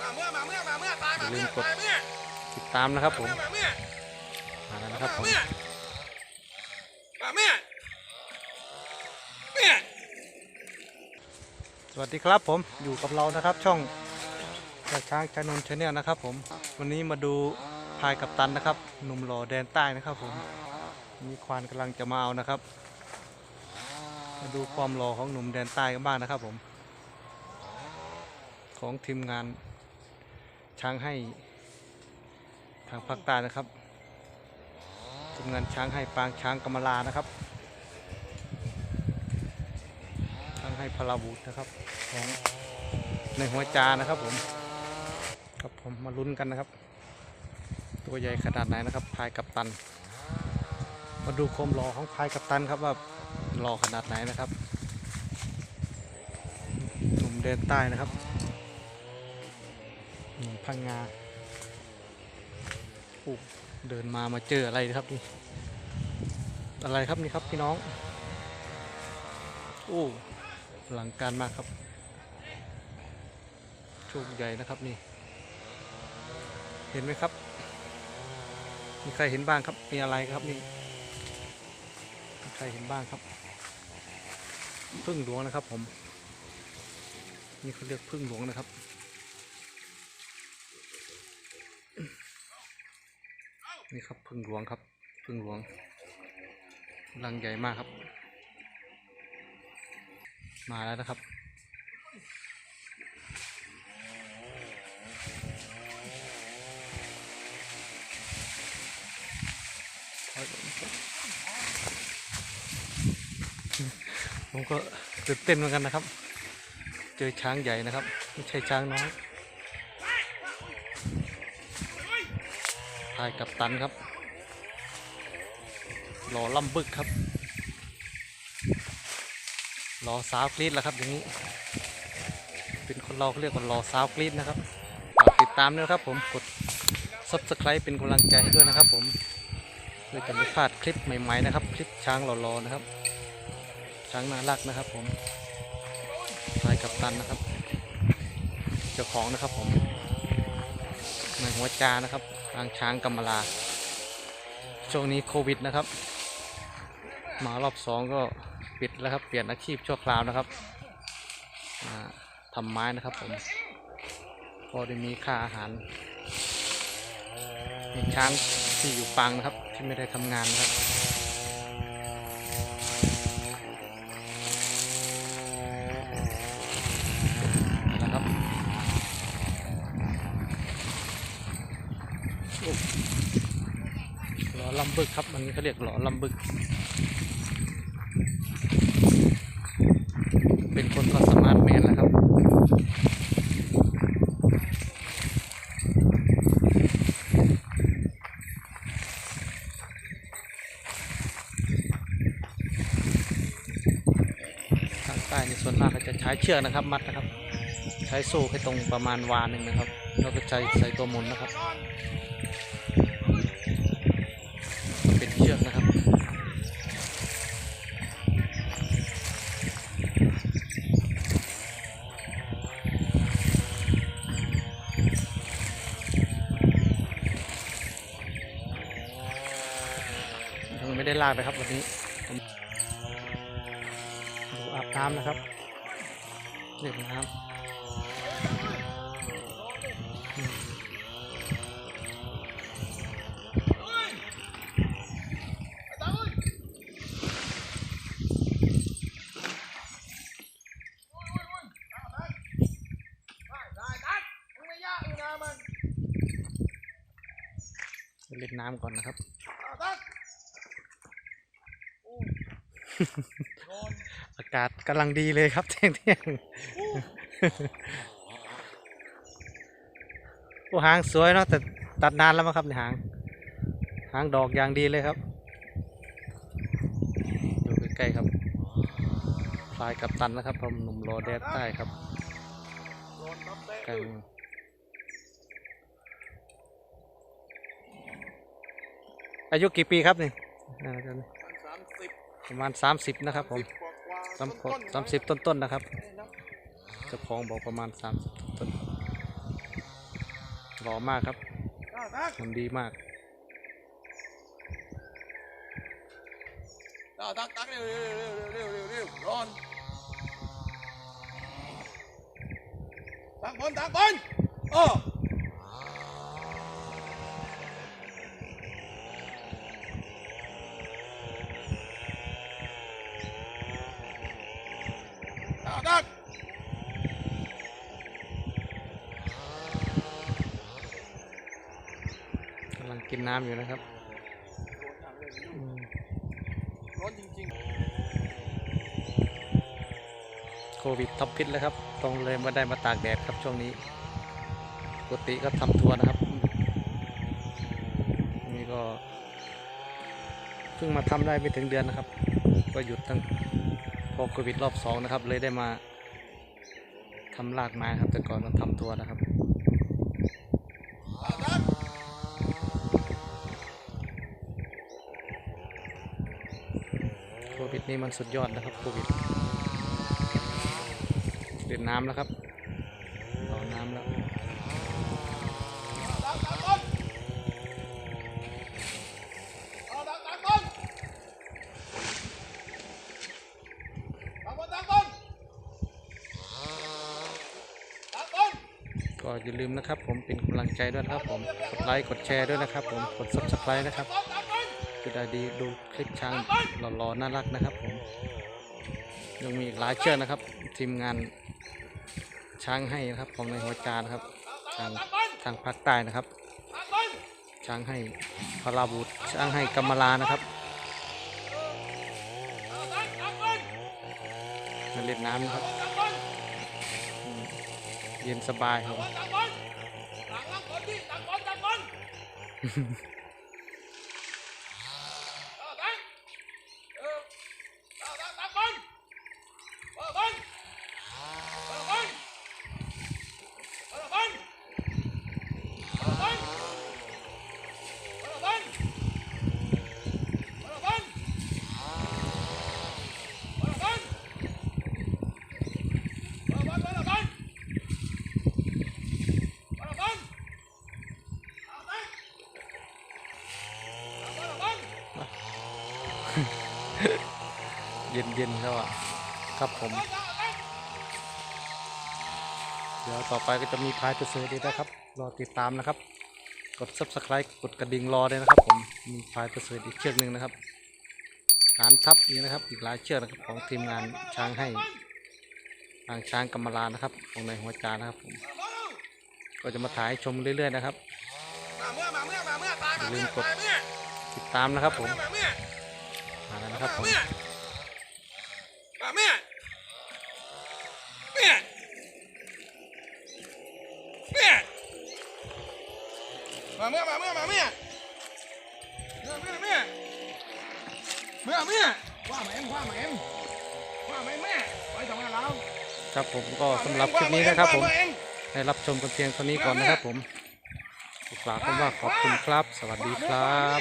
มาเมื่อมาเมื่อมาเมื่อตายมาเมื่อตายเมื่อติดตามนะครับผมมาเมื่อมาแล้วมานะครับผมเมื่อมาเมื่อเมื่อสวัสดีครับผมอยู่กับเรานะครับช่องกระช้างชานนท์ชาแนลนะครับผมวันนี้มาดูพายกับตันนะครับหนุ่มหล่อแดนใต้นะครับผมมีควานกำลังจะมาเอานะครับ มาดูความหล่อของหนุ่มแดนใต้กันบ้างนะครับผม ของทีมงานช้างให้ทางภาคใต้นะครับทีมงานช้างให้ปางช้างกำมะลานะครับช้างให้พลาวูดนะครับของในหัวจานะครับผมครับผมมาลุ้นกันนะครับ ตัวใหญ่ขนาดไหนนะครับพายกับตัน มาดูความหล่อของพายกับตันครับว่าหล่อขนาดไหนนะครับหนุ่มเดินใต้นะครับ พังงาโอ้เดินมามาเจออะไรนะครับนี่ อะไรครับนี่ครับพี่น้อง โอ้อลังการมากครับ โชคใหญ่นะครับนี่ เห็นไหมครับ มีใครเห็นบ้างครับ มีอะไรครับนี่ มีใครเห็นบ้างครับ พึ่งหลวงนะครับผม นี่เขาเรียกพึ่งหลวงนะครับ นี่ครับพึ่งหลวงครับ พึ่งหลวงรังใหญ่มากครับ มาแล้วนะครับผมก็ตื่นเต้นเหมือนกันนะครับ เจอช้างใหญ่นะครับ ไม่ใช่ช้างน้อยายกับตันครับหล่อล่ำบึกครับรอสาวกรีดแล้วครับอย่างนี้ เป็นคนเราเขาเรียกว่ารอสาวกรีดนะครับฝากติดตามด้วยครับผมกด subscribe เป็นกำลังใจให้ด้วยนะครับ ผมเพื่อจะไม่พลาดคลิปใหม่ๆนะครับ คลิปช้างหล่อๆนะครับ ช้างน่ารักนะครับ ผมพายกับตันนะครับ เจ้าของนะครับผมในหัวจานะครับ ทางช้างกำมลา ช่วงนี้โควิดนะครับ มารอบสองก็ปิดแล้วครับ เปลี่ยนอาชีพชั่วคราวนะครับทำไม้นะครับผม พอได้มีค่าอาหาร มีช้างที่อยู่ปังนะครับ ที่ไม่ได้ทำงานนะครับโอ้ห ลำบึกครับอันนี้เขาเรียกหล่อลำบึก เป็นคนก็สามารถแมนแล้วครับทางใต้ในส่วนมากก็จะใช้เชือกนะครับ มัดนะครับ ใช้โซ่ให้ตรงประมาณวานหนึ่งนะครับ แล้วก็ใช้ใส่ตัวหมุนนะครับ เป็นเชือกนะครับยังไม่ได้ลากเลยครับวันนี้ดูอาบน้ำนะครับเล่นน้ำอืม ได้ตัดมึงไม่ยากอยู่นะมัน ไป เล่นน้ำก่อนนะครับเอาตัดโอ้โดนอากาศกำลังดีเลยครับเที่ยงเที่ยงโอ้หางสวยเนาะแต่ตัดนานแล้วมั้งครับในยหาง หางดอกอย่างดีเลยครับ ดูใกล้ๆครับพลายกับตันนะครับผมหนุ่มรอแดดใต้ครับโดนน็อกเตะกัน อายุกี่ปีครับนี่น่าจะมันสามสิบประมาณ 30 นะครับผมสิบกว่ากว่าสามต้นๆสามสิบต้นๆนะครับเอ้ยนะเจ้าของบอกประมาณ 30 ต้นหล่อมากครับต่อตักมันดีมากต่อตักตักเร็วเร็วเร็วเร็วเร็วเร็วร้อนตักบอลตักบอลโอ้ต่อตัก กำลังกินน้ำอยู่นะครับอืมร้อนจริงโควิดท็อปพิษแล้วครับ ตรงเลยไม่ได้มาตากแดดครับช่วงนี้ปกติก็ทำทัวร์นะครับอันนี่ก็เพิ่งมาทำได้ไม่ถึงเดือนนะครับ ก็หยุดตั้งพอโควิดรอบสองนะครับ เลยได้มาทำลากไม้ครับ แต่ก่อนเราทำทัวร์นะครับ ๆต่อตัก โค วิดนี่มันสุดยอดนะครับโควิดเล่นน้ำแล้วครับต่อน้ำแล้วก็อย่าลืมนะครับผมเป็นกำลังใจด้วยนะครับผมกดไลค์กดแชร์ด้วยนะครับผมกด subscribe นะครับ จะได้ดีดูคลิปช้างหล่อๆน่ารักนะครับผมยังมีอีกหลายเชือกนะครับ ทีมงานช้างให้นะครับของในหัวจานครับทางทางภาคใต้นะครับ ช้างให้พาราบูตรช้างให้กัมมลานะครับมาเล่นน้ำนะครับ เย็นสบายครับ ตักบอลตักบอลตักบอลดิตักบอลตักบอลต่อตักเออต่อตักตักบอลเออบอลเออบอลเออบอลเออบอลเออบอลเออบอลเออบอล Balaban, balaban! Balaban! Balaban! Balaban! เย็นๆแล้วอะครับผม เดี๋ยวต่อไปก็จะมีพายตัวเสือดีนะครับ รอติดตามนะครับ กด subscribe กดกระดิ่งรอเลยนะครับ ผมมีพายตัวเสืออีกเชือกหนึ่งนะครับการทับอีกนะครับอีกหลายเชือกนะครับของทีมงานช้างให้ทางช้างกำมะลานะครับของในหัวจานนะครับผมก็จะมาถ่ายชมเรื่อยๆนะครับอมาเมื่าเมื่อตายมาเมื่อตายเมื่อติดตามนะครับผมมาเมื่อมาแล้วนะครับผม เมื่อมาเมื่อ เมื่อเมื่อมาเมื่อมาเมื่อมาเมื่อเมื่อเมื่อเมื่อเมื่อเมื่อว่ามาเอ็มว่ามาเอ็มว่ามาแม่ไปทำงานแล้วครับผมก็สำหรับคลิปนี้นะครับผมให้รับชมกันเพียงเท่านี้ก่อนนะครับผมกล่าวคำว่าขอบคุณครับ สวัสดีครับ